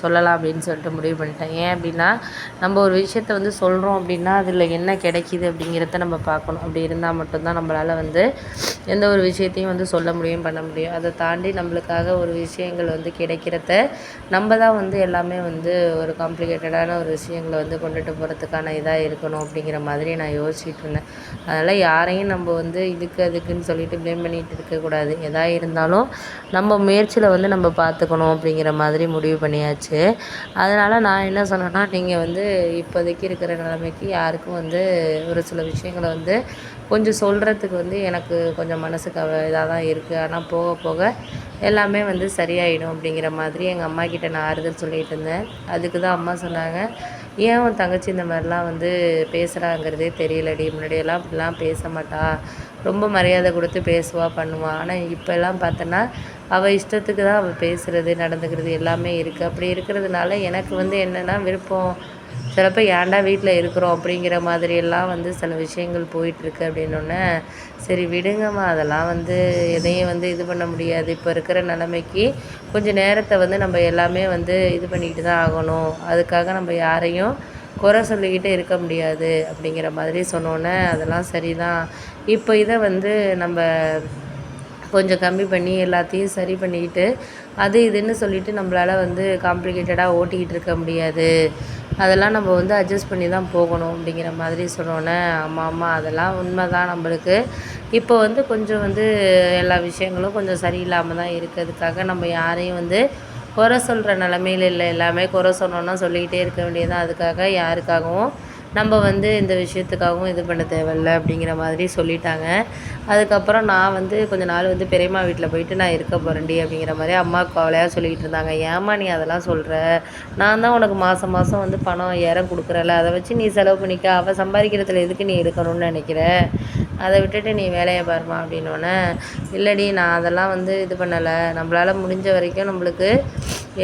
சொல்லலாம் அப்படின்னு சொல்லிட்டு முடிவு பண்ணிட்டேன். ஏன் அப்படின்னா நம்ம ஒரு விஷயத்த வந்து சொல்கிறோம் அப்படின்னா அதில் என்ன கிடைக்கிது அப்படிங்கிறத நம்ம பார்க்கணும். அப்படி இருந்தால் மட்டும்தான் நம்மளால் வந்து எந்த ஒரு விஷயத்தையும் வந்து சொல்ல முடியும் பண்ண முடியும். அதை தாண்டி நம்மளுக்காக ஒரு விஷயங்கள் வந்து கிடைக்கிறத நம்ம தான் வந்து எல்லாமே வந்து ஒரு காம்ப்ளிகேட்டடான ஒரு விஷயங்களை வந்து கொண்டுட்டு போகிறதுக்கான இதாக இருக்கணும் அப்படிங்கிற மாதிரி நான் யோசிச்சுட்டு இருந்தேன். அதனால் யாரையும் நம்ம வந்து இதுக்கு அதுக்குன்னு சொல்லிட்டு ப்ளேம் பண்ணிகிட்டு இருக்கக்கூடாது எதாக இருந்தாலும் நம்ம முயற்சியில் வந்து நம்ம பார்த்துக்கணும் அப்படிங்கிற மாதிரி முடிவு பண்ணியாச்சு. அதனால் நான் என்ன சொன்னேன்னா நீங்கள் வந்து இப்போதைக்கு இருக்கிற நிலைமைக்கு யாருக்கும் வந்து ஒரு சில விஷயங்களை வந்து கொஞ்சம் சொல்கிறதுக்கு வந்து எனக்கு கொஞ்சம் மனசுக்கு இதாக தான் இருக்குது ஆனால் போக போக எல்லாமே வந்து சரியாயிடும் அப்படிங்கிற மாதிரி எங்கள் அம்மா கிட்ட நான் ஆறுதல் சொல்லிகிட்டு இருந்தேன். அதுக்கு தான் அம்மா சொன்னாங்க. ஏன் உன் தங்கச்சி இந்த மாதிரிலாம் வந்து பேசுகிறாங்கிறதே தெரியலடி. முன்னாடியெல்லாம் அப்படிலாம் பேச மாட்டா. ரொம்ப மரியாதை கொடுத்து பேசுவா பண்ணுவா. ஆனால் இப்போல்லாம் பார்த்தோன்னா அவள் இஷ்டத்துக்கு தான் அவள் பேசுகிறது நடந்துக்கிறது எல்லாமே இருக்குது அப்படி இருக்கிறதுனால எனக்கு வந்து என்னென்னா விருப்பம். சிலப்போ ஏன்டா வீட்டில் இருக்கிறோம் அப்படிங்கிற மாதிரியெல்லாம் வந்து சில விஷயங்கள் போயிட்டுருக்கு அப்படின்னோடனே சரி விடுங்கம்மா அதெல்லாம் வந்து எதையும் வந்து இது பண்ண முடியாது. இப்போ இருக்கிற நிலைமைக்கு கொஞ்சம் நேரத்தை வந்து நம்ம எல்லாமே வந்து இது பண்ணிக்கிட்டு தான் ஆகணும். அதுக்காக நம்ம யாரையும் குறை சொல்லிக்கிட்டு இருக்க முடியாது அப்படிங்கிற மாதிரி சொன்னோன்னே அதெல்லாம் சரி தான் இப்போ இதை வந்து நம்ம கொஞ்சம் கம்மி பண்ணி எல்லாத்தையும் சரி பண்ணிக்கிட்டு அது இதுன்னு சொல்லிட்டு நம்மளால் வந்து காம்ப்ளிகேட்டடாக ஓட்டிக்கிட்டு இருக்க முடியாது. அதெல்லாம் நம்ம வந்து அட்ஜஸ்ட் பண்ணி தான் போகணும் அப்படிங்கிற மாதிரி சொன்னோன்னே ஆமாம் ஆமாம் அதெல்லாம் உண்மை தான் நம்மளுக்கு. இப்போ வந்து கொஞ்சம் வந்து எல்லா விஷயங்களும் கொஞ்சம் சரியில்லாமல் தான் இருக்குது அதுக்காக நம்ம யாரையும் வந்து குறை சொல்கிற நிலமையில இல்லை. எல்லாமே குறை சொன்னோன்னா சொல்லிக்கிட்டே இருக்க வேண்டியது அதுக்காக யாருக்காகவும் நம்ம வந்து இந்த விஷயத்துக்காகவும் இது பண்ண தேவையில்ல அப்படிங்கிற மாதிரி சொல்லிட்டாங்க. அதுக்கப்புறம் நான் வந்து கொஞ்ச நாள் வந்து பெரியம்மா வீட்டில் போயிட்டு நான் இருக்க போகிறேன்டி அப்படிங்கிற மாதிரி அம்மா கவலையாக சொல்லிக்கிட்டு இருந்தாங்க. ஏம்மா நீ அதெல்லாம் சொல்கிற நான் தான் உனக்கு மாதம் மாதம் வந்து பணம் ஏறம் கொடுக்குறல அதை வச்சு நீ செலவு பண்ணிக்க. அவள் சம்பாதிக்கிறதுல எதுக்கு நீ எடுக்கணும்னு நினைக்கிற? அதை விட்டுட்டு நீ வேலையை பாருமா அப்படின்னோடனே இல்லைடி நான் அதெல்லாம் வந்து இது பண்ணலை. நம்மளால் முடிஞ்ச வரைக்கும் நம்மளுக்கு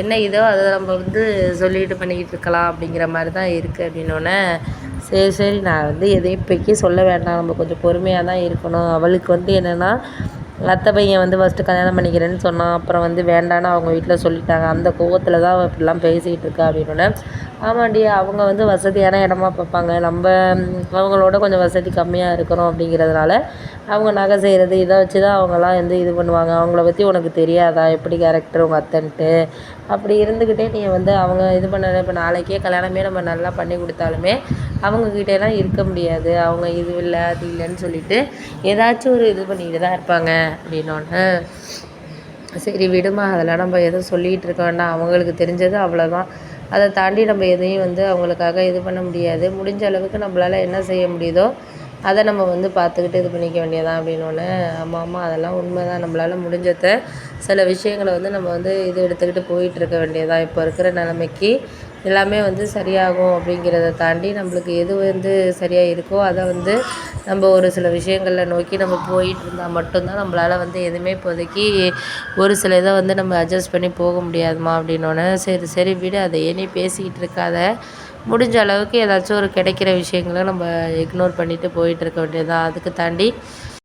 என்ன இதோ அதை நம்ம வந்து சொல்லிட்டு பண்ணிக்கிட்டு இருக்கலாம் அப்படிங்கிற மாதிரி தான் இருக்குது அப்படின்னோடனே சரி சரி நான் வந்து எதையும் இப்போக்கி சொல்ல வேண்டாம். நம்ம கொஞ்சம் பொறுமையாக தான் இருக்கணும். அவளுக்கு வந்து என்னென்னா அத்தை பையன் வந்து ஃபஸ்ட்டு கல்யாணம் பண்ணிக்கிறேன்னு சொன்னான். அப்புறம் வந்து வேண்டான்னு அவங்க வீட்டில் சொல்லிட்டாங்க. அந்த கோவத்தில் தான் அவள் இப்படிலாம் பேசிக்கிட்டு இருக்கா அப்படின்னோடனே ஆமாண்டி அவங்க வந்து வசதியான இடமா பார்ப்பாங்க. நம்ம அவங்களோட கொஞ்சம் வசதி கம்மியாக இருக்கிறோம் அப்படிங்கிறதுனால அவங்க நகை செய்கிறது இதை வச்சு தான் அவங்களாம் வந்து இது பண்ணுவாங்க. அவங்கள பற்றி உனக்கு தெரியாதா? எப்படி கேரக்டர் உங்கள் அத்தைன்ட்டு? அப்படி இருந்துக்கிட்டே நீ வந்து அவங்க இது பண்ண இப்போ நாளைக்கே கல்யாணமே நம்ம நல்லா பண்ணி கொடுத்தாலுமே அவங்கக்கிட்டலாம் இருக்க முடியாது. அவங்க இது இல்லை அது இல்லைன்னு சொல்லிட்டு ஏதாச்சும் ஒரு இது பண்ணிக்கிட்டு தான் இருப்பாங்க அப்படின்னோடனே சரி விடுமா அதெல்லாம் நம்ம எதுவும் சொல்லிகிட்டு இருக்க வேண்டாம். அவங்களுக்கு தெரிஞ்சது அவ்வளோதான் அதை தாண்டி நம்ம எதையும் வந்து அவங்களுக்காக இது பண்ண முடியாது. முடிஞ்ச அளவுக்கு நம்மளால் என்ன செய்ய முடியுதோ அதை நம்ம வந்து பார்த்துக்கிட்டு இது பண்ணிக்க வேண்டியதான் அப்படின்னோடனே ஆமாம் ஆமாம் அதெல்லாம் உண்மை தான் நம்மளால் முடிஞ்சதை சில விஷயங்களை வந்து நம்ம வந்து இது எடுத்துக்கிட்டு போயிட்டுருக்க வேண்டியதான் இப்போ இருக்கிற நிலமைக்கு எல்லாமே வந்து சரியாகும் அப்படிங்கிறத தாண்டி நம்மளுக்கு எது வந்து சரியாக இருக்கோ அதை வந்து நம்ம ஒரு சில விஷயங்களில் நோக்கி நம்ம போயிட்டு இருந்தால் மட்டும்தான் நம்மளால் வந்து எதுவுமே இப்போதைக்கு ஒரு சில இதை வந்து நம்ம அட்ஜஸ்ட் பண்ணி போக முடியாதுமா அப்படின்னோடனே சரி சரி விடு அதை ஏனே பேசிக்கிட்டு இருக்காத. முடிஞ்ச அளவுக்கு ஏதாச்சும் ஒரு கிடைக்கிற விஷயங்களை நம்ம இக்னோர் பண்ணிவிட்டு போயிட்டு இருக்க வேண்டியது தான் அதுக்கு தாண்டி